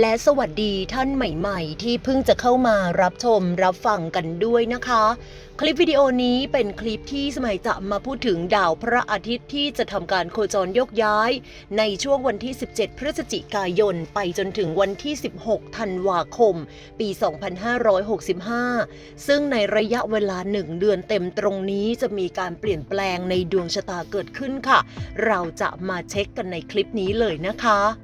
และสวัสดีท่านใหม่ๆ ที่เพิ่งจะเข้ามารับชมรับฟังกันด้วยนะคะ คลิปวิดีโอนี้เป็นคลิปที่สมัยจะมาพูดถึงดาวพระอาทิตย์ที่จะทำการโคจรยกย้าย ในช่วงวันที่ 17 พฤศจิกายน ไปจนถึงวันที่ 16 ธันวาคม ปี 2565 ซึ่งในระยะเวลาหนึ่งเดือนเต็มตรงนี้จะมีการเปลี่ยนแปลงในดวงชะตาเกิดขึ้นค่ะ เราจะมาเช็คกันในคลิปนี้เลยนะคะ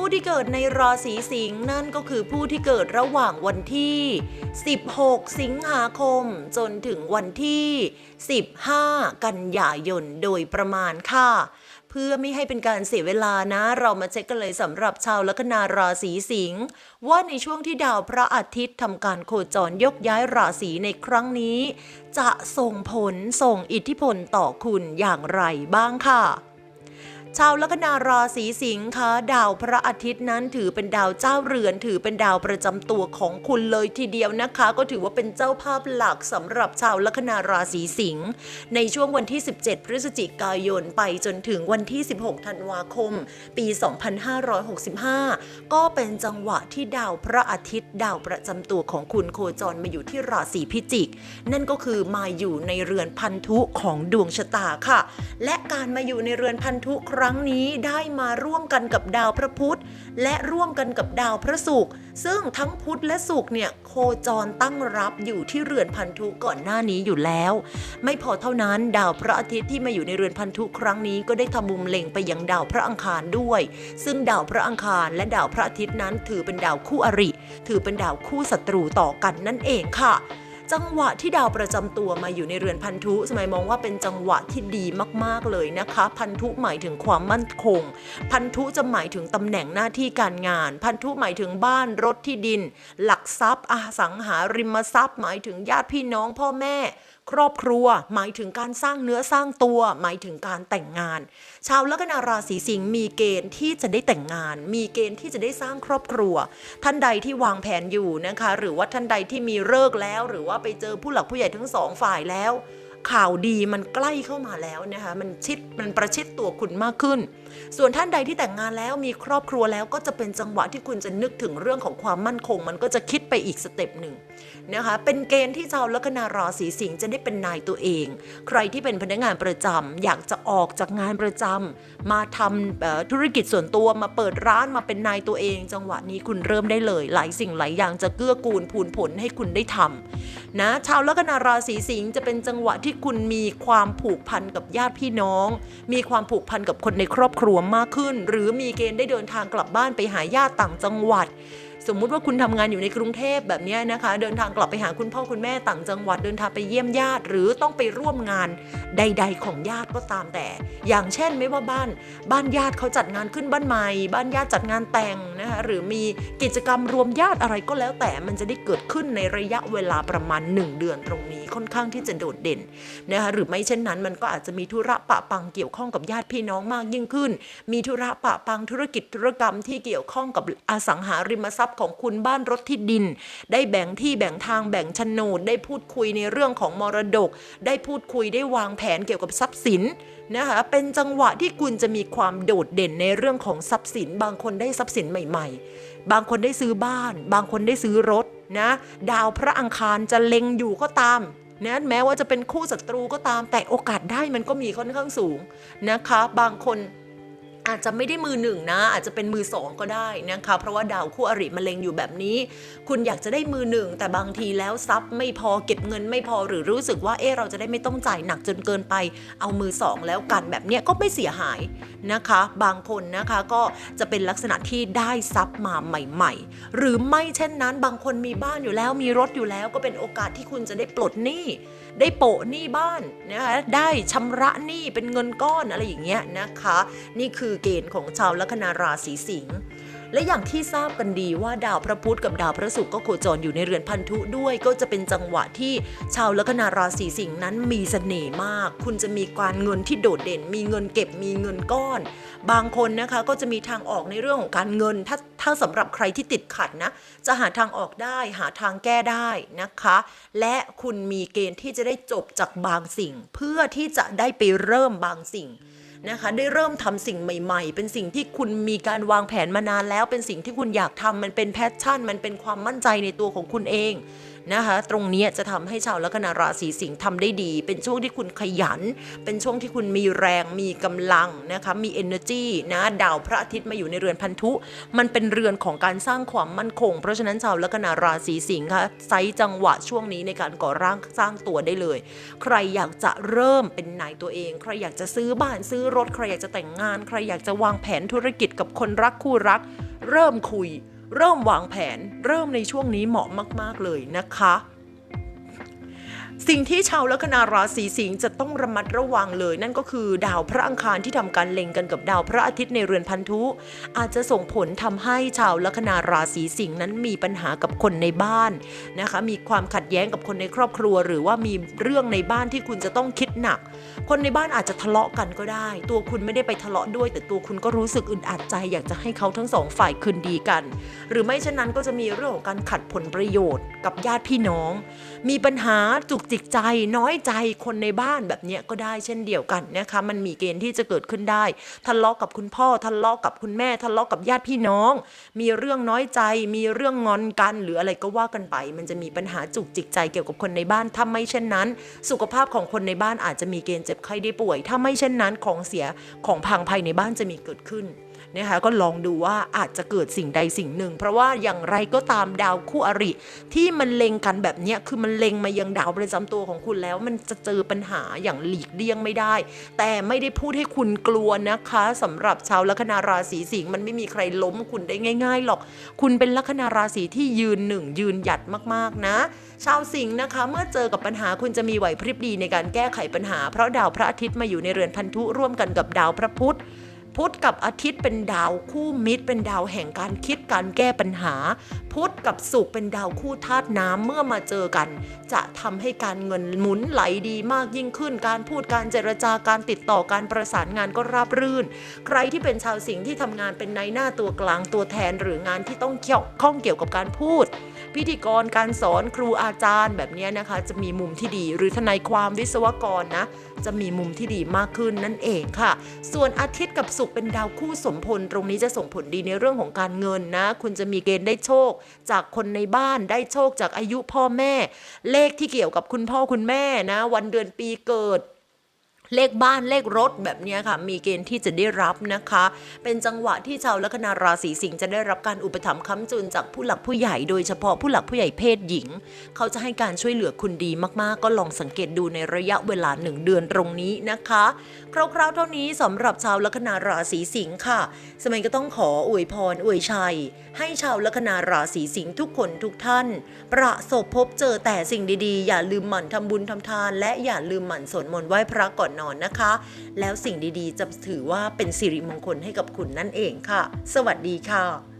ผู้ที่เกิดในราศีสิงห์นั่นก็คือผู้ที่เกิดระหว่างวันที่ 16 สิงหาคม จนถึงวันที่ 15 กันยายนโดยประมาณค่ะ เพื่อไม่ให้เป็นการเสียเวลานะ เรามาเช็คกันเลยสำหรับชาวลัคนาราศีสิงห์ว่าในช่วงที่ดาวพระอาทิตย์ทำการโคจรยกย้ายราศีในครั้งนี้ จะส่งผลส่งอิทธิพลต่อคุณอย่างไรบ้างค่ะ ชาวลัคนาราศีสิงค์คะดาวพระอาทิตย์นั้นถือเป็นดาวเจ้าเรือน ถือเป็นดาวประจำตัวของคุณเลยทีเดียวนะคะ ก็ถือว่าเป็นเจ้าภาพหลักสำหรับชาวลัคนาราศีสิงห์ในช่วงวันที่ 17 พฤศจิกายนไปจนถึงวันที่ 16 ธันวาคม ปี 2565 ก็เป็นจังหวะที่ดาวพระอาทิตย์ ดาวประจำตัวของคุณโคจรมาอยู่ที่ราศีพิจิก นั่นก็คือมาอยู่ในเรือนพันธุของดวงชะตาค่ะ และการมาอยู่ในเรือนพันธุคครั้งนี้ได้มาร่วมกันกับดาวพระพุธ และร่วมกันกับดาวพระศุกร์ซึ่งทั้งพุธและศุกร์เนี่ยโคจรตั้งรับอยู่ที่เรือนพันธุก่อนหน้านี้อยู่แล้ว ไม่พอเท่านั้นดาวพระอาทิตย์ที่มาอยู่ในเรือนพันธุครั้งนี้ก็ได้ทำมุมเล็งไปยังดาวพระอังคารด้วย ซึ่งดาวพระอังคารและดาวพระอาทิตย์นั้นถือเป็นดาวคู่อริ ถือเป็นดาวคู่ศัตรูต่อกันนั่นเองค่ะ จังหวะที่ดาวประจำตัวมาอยู่ในเรือนพันธุ สมัยมองว่าเป็นจังหวะที่ดีมากๆเลยนะคะ พันธุหมายถึงความมั่นคง พันธุจะหมายถึงตำแหน่งหน้าที่การงาน พันธุหมายถึงบ้านรถที่ดิน หลักทรัพย์อสังหาริมทรัพย์ หมายถึงญาติพี่น้องพ่อแม่ ครอบครัว หมายถึงการสร้างเนื้อสร้างตัว หมายถึงการแต่งงาน ชาวลัคนาราศีสิงห์มีเกณฑ์ที่จะได้แต่งงาน มีเกณฑ์ที่จะได้สร้างครอบครัว ท่านใดที่วางแผนอยู่นะคะ หรือว่าท่านใดที่มีเลิกแล้ว หรือว่าไปเจอผู้หลักผู้ใหญ่ทั้งสองฝ่ายแล้ว ข่าวดีมันใกล้เข้ามาแล้วนะคะมันชิดมันประชิดตัวคุณมากขึ้นส่วนท่านใดที่แต่งงานแล้วมีครอบครัวแล้วก็จะเป็นจังหวะที่คุณจะนึกถึงเรื่องของความมั่นคง มันก็จะคิดไปอีกสเต็ปหนึ่งนะคะเป็นเกณฑ์ที่ชาวลัคนาราศีสิงห์จะได้เป็นนายตัวเอง ใครที่เป็นพนักงานประจำอยากจะออกจากงานประจำมาทำธุรกิจส่วนตัวมาเปิดร้านมาเป็นนายตัวเอง จังหวะนี้คุณเริ่มได้เลย หลายสิ่งหลายอย่างจะเกื้อกูลพูนผลให้คุณได้ทำนะชาวลัคนาราศีสิงห์จะเป็นจังหวะที่คุณมีความผูกพันกับญาติพี่น้อง มีความผูกพันกับคนในครอบครัวมากขึ้น หรือมีเกณฑ์ได้เดินทางกลับบ้านไปหาญาติต่างจังหวัด สมมุติว่าคุณทำงานอยู่ในกรุงเทพแบบนี้นะคะ เดินทางกลับไปหาคุณพ่อคุณแม่ต่างจังหวัดเดินทางไปเยี่ยมญาติ หรือต้องไปร่วมงานใด ๆ ของญาติก็ตามแต่ อย่างเช่นไม่ว่าบ้านบ้านญาติเขาจัดงานขึ้นบ้านใหม่ บ้านญาติจัดงานแต่งนะคะหรือมีกิจกรรมรวมญาติอะไรก็แล้วแต่มันจะได้เกิดขึ้นในระยะเวลาประมาณ 1 เดือนตรงนี้ค่อนข้างที่จะโดดเด่นนะคะหรือไม่เช่นนั้นมันก็อาจจะมีธุระปะปังเกี่ยวข้องกับญาติพี่น้องมากยิ่งขึ้น มีธุระปะปังธุรกิจธุรกรรมที่เกี่ยวข้องกับอสังหาริมทรัพย์ของคุณบ้านรถที่ดิน ได้แบ่งที่แบ่งทางแบ่งโฉนดได้พูดคุยในเรื่องของมรดก ได้พูดคุยได้วางแผนเกี่ยวกับทรัพย์สินนะคะเป็นจังหวะที่คุณจะมีความโดดเด่นในเรื่องของทรัพย์สิน บางคนได้ทรัพย์สินใหม่ ๆ บางคนได้ซื้อบ้าน บางคนได้ซื้อรถนะดาวพระอังคารจะเล็งอยู่ก็ตามนะแม้ว่าจะเป็นคู่ศัตรูก็ตามแต่โอกาสได้มันก็มีค่อนข้างสูงนะคะ บางคน อาจจะไม่ได้มือหนึ่งนะ อาจจะเป็นมือสองก็ได้นะคะเพราะว่าดาวคู่อริมะเร็งอยู่แบบนี้ คุณอยากจะได้มือหนึ่งแต่บางทีแล้วทรัพย์ไม่พอเก็บเงินไม่พอหรือรู้สึกว่าเออเราจะได้ไม่ต้องจ่ายหนักจนเกินไป เอามือสองแล้วกันแบบเนี้ยก็ไม่เสียหายนะคะ บางคนนะคะก็จะเป็นลักษณะที่ได้ทรัพย์มาใหม่ ๆ หรือไม่เช่นนั้น บางคนมีบ้านอยู่แล้วมีรถอยู่แล้วก็เป็นโอกาสที่คุณจะได้ปลดหนี้ ได้โปะหนี้บ้านนะคะได้ชำระหนี้เป็นเงินก้อนอะไรอย่างเงี้ยนะคะ นี่คือเกณฑ์ของชาวลัคนาราศีสิงห์ และอย่างที่ทราบกันดีว่าดาวพระพุธกับดาวพระศุกร์ก็โคจรอยู่ในเรือนพันธุด้วย ก็จะเป็นจังหวะที่ชาวลัคนาราศีสิงห์นั้นมีเสน่ห์มาก คุณจะมีการเงินที่โดดเด่น มีเงินเก็บมีเงินก้อน บางคนนะคะก็จะมีทางออกในเรื่องของการเงิน ถ้าถ้าสำหรับใครที่ติดขัดนะ จะหาทางออกได้หาทางแก้ได้นะคะ และคุณมีเกณฑ์ที่จะได้จบจากบางสิ่ง เพื่อที่จะได้ไปเริ่มบางสิ่ง นะคะ ได้เริ่มทำสิ่งใหม่ ๆ เป็นสิ่งที่คุณมีการวางแผนมานานแล้ว เป็นสิ่งที่คุณอยากทำมันเป็นแพชชั่น มันเป็นความมั่นใจในตัวของคุณเอง นะคะ ตรงนี้จะทำให้ชาวลัคนาราศีสิงห์ทำได้ดี เป็นช่วงที่คุณขยัน เป็นช่วงที่คุณมีแรงมีกำลังนะคะมี energy นะดาวพระอาทิตย์มาอยู่ในเรือนพันธุ มันเป็นเรือนของการสร้างความมั่นคง เพราะฉะนั้นชาวลัคนาราศีสิงห์คะไซส์จังหวะช่วงนี้ในการก่อร่างสร้างตัวได้เลย ใครอยากจะเริ่มเป็นนายตัวเอง ใครอยากจะซื้อบ้านซื้อรถใครอยากจะแต่งงาน ใครอยากจะวางแผนธุรกิจกับคนรักคู่รัก เริ่มคุย เริ่มวางแผนเริ่มในช่วงนี้เหมาะมาก ๆ เลยนะคะ สิ่งที่ชาวลัคนาราศีสิงห์จะต้องระมัดระวังเลย นั่นก็คือดาวพระอังคารที่ทำการเล็งกันกับดาวพระอาทิตย์ในเรือนพันธุ อาจจะส่งผลทำให้ชาวลัคนาราศีสิงห์นั้นมีปัญหากับคนในบ้านนะคะ มีความขัดแย้งกับคนในครอบครัว หรือว่ามีเรื่องในบ้านที่คุณจะต้องคิดหนัก คนในบ้านอาจจะทะเลาะกันก็ได้ ตัวคุณไม่ได้ไปทะเลาะด้วย แต่ตัวคุณก็รู้สึกอึดอัดใจ อยากจะให้เขาทั้งสองฝ่ายคืนดีกัน หรือไม่เช่นนั้นก็จะมีเรื่องของการขัดผลประโยชน์กับญาติพี่น้อง มีปัญหาจุกจิกใจน้อยใจคนในบ้านแบบเนี้ยก็ได้เช่นเดียวกันนะคะมันมีเกณฑ์ที่จะเกิดขึ้นได้ทะเลาะกับคุณพ่อทะเลาะกับคุณแม่ทะเลาะกับญาติพี่น้อง มีเรื่องน้อยใจ มีเรื่องงอนกัน หรืออะไรก็ว่ากันไป มันจะมีปัญหาจุกจิกใจเกี่ยวกับคนในบ้านถ้าไม่เช่นนั้น สุขภาพของคนในบ้านอาจจะมีเกณฑ์เจ็บไข้ได้ป่วย ถ้าไม่เช่นนั้นของเสียของพังภายในบ้านจะมีเกิดขึ้น นะคะก็ลองดูว่าอาจจะเกิดสิ่งใดสิ่งหนึ่ง เพราะว่าอย่างไรก็ตามดาวคู่อริ ที่มันเล็งกันแบบนี้คือมันเล็งมายังดาวประจำตัวของคุณแล้ว มันจะเจอปัญหาอย่างหลีกเลี่ยงไม่ได้ แต่ไม่ได้พูดให้คุณกลัวนะคะสำหรับชาวลัคนาราศีสิงห์มันไม่มีใครล้มคุณได้ง่าย ๆ หรอก คุณเป็นลัคนาราศีที่ยืนหนึ่งยืนหยัดมากๆนะ ชาวสิงห์นะคะ เมื่อเจอกับปัญหาคุณจะมีไหวพริบดีในการแก้ไขปัญหา เพราะดาวพระอาทิตย์มาอยู่ในเรือนพันธุร่วมกันกับดาวพระพุธ พุธกับอาทิตย์เป็นดาวคู่มิตร เป็นดาวแห่งการคิดการแก้ปัญหา พุธกับศุกร์เป็นดาวคู่ธาตุน้ำเมื่อมาเจอกัน จะทำให้การเงินหมุนไหลดีมากยิ่งขึ้น การพูดการเจรจาการติดต่อการประสานงานก็ราบรื่น ใครที่เป็นชาวสิงห์ที่ทำงานเป็นนายหน้าตัวกลางตัวแทนหรืองานที่ต้องเกี่ยวข้องเกี่ยวกับการพูด พิธีกรการสอนครูอาจารย์แบบนี้นะคะ จะมีมุมที่ดี หรือทนายความวิศวกรนะจะมีมุมที่ดีมากขึ้นนั่นเองค่ะ ส่วนอาทิตย์กับศุกร์เป็นดาวคู่สมพล ตรงนี้จะส่งผลดีในเรื่องของการเงินนะ คุณจะมีเกณฑ์ได้โชค จากคนในบ้านได้โชคจากอายุพ่อแม่ เลขที่เกี่ยวกับคุณพ่อคุณแม่นะ วันเดือนปีเกิด เลขบ้านเลขรถแบบนี้ค่ะ มีเกณฑ์ที่จะได้รับนะคะ เป็นจังหวะที่ชาวลัคนาราศีสิงห์จะได้รับการอุปถัมภ์ค้ำจุนจากผู้หลักผู้ใหญ่โดยเฉพาะผู้หลักผู้ใหญ่เพศหญิง เขาจะให้การช่วยเหลือคุณดีมากๆ ก็ลองสังเกตดูในระยะเวลาหนึ่งเดือนตรงนี้นะคะ คร่าวๆเท่านี้สำหรับชาวลัคนาราศีสิงห์ค่ะ สมัยก็ต้องขออวยพรอวยชัย ให้ชาวลัคนาราศีสิงห์ทุกคนทุกท่าน ประสบพบเจอแต่สิ่งดีๆ อย่าลืมหมั่นทำบุญทำทาน และอย่าลืมหมั่นสวดมนต์ไหว้พระก่อนนอนนะคะ แล้วสิ่งดีๆ จะถือว่าเป็นสิริมงคลให้กับคุณนั่นเองค่ะ สวัสดีค่ะ